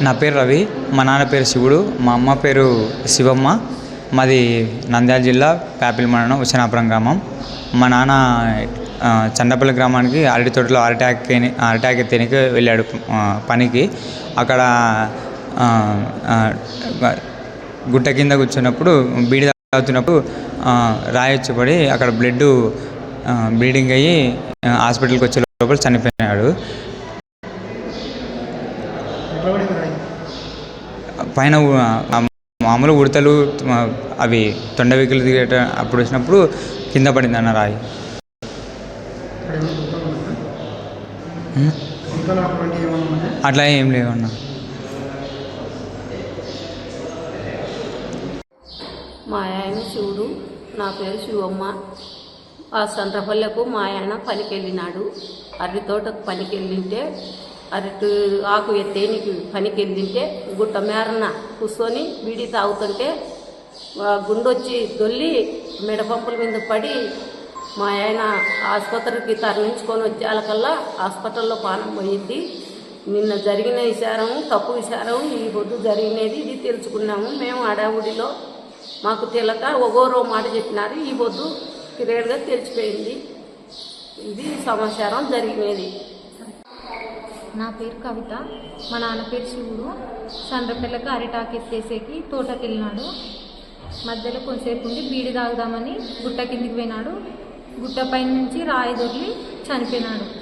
నా పేరు రవి మా నాన్న పేరు శివుడు మా అమ్మ పేరు శివమ్మ మాది నంద్యాల జిల్లా ప్యాపిల్ మండలం ఉషనాపురం గ్రామం. మా నాన్న చండపల్లి గ్రామానికి అరటి తోటలో అరటాక్ అరటాక్ తినికి వెళ్ళాడు పనికి. అక్కడ గుట్ట కింద కూర్చున్నప్పుడు బీడి తాగుతున్నప్పుడు ఆ, రాయి పడి అక్కడ బ్లడ్ బ్లీడింగ్ అయ్యి హాస్పిటల్కి వచ్చే లోపల చనిపోయాడు పైన మామూలు ఉడతలు అవి తొండవికలు దిగేట అప్పుడు వచ్చినప్పుడు కింద పడింది అన్న రాయి అట్లా ఏం లేవు అన్న మా ఆయన శివుడు నా పేరు శివమ్మ. ఆ సంతపల్లెకు మా ఆయన పనికి వెళ్ళినాడు అరటి తోటకు పనికి వెళ్ళింటే అరటి ఆకు ఎత్తేనికి పనికి వెళ్ళింటే గుట్ట మేరన కూర్చొని బీడి తాగుతుంటే గుండొచ్చి దొల్లి మెడపంపుల మీద పడి మా ఆయన ఆసుపత్రికి తరలించుకొని వచ్చేకల్లా హాస్పిటల్లో పానం పోయింది. నిన్న జరిగిన విచారం తప్పు విచారం ఈ పొద్దు జరిగినది ఇది తెలుసుకున్నాము. మేము అడావుడిలో మాకు తెలక ఒగోరో మాట చెప్పినారు ఈ పొద్దు క్లియర్గా తెలిసిపోయింది. ఇది సమాచారం జరిగినది. నా పేరు కవిత. మా నాన్న పేరు శివుడు చంద్రపిల్లకి అరిటాకు ఎత్తేసేకి తోటకి వెళ్ళినాడు మధ్యలో కొంతసేపు ఉండి బీడి తాగుదామని గుట్ట కిందికి పోయినాడు. గుట్ట పైన నుంచి రాయి దొరికి చనిపోయినాడు.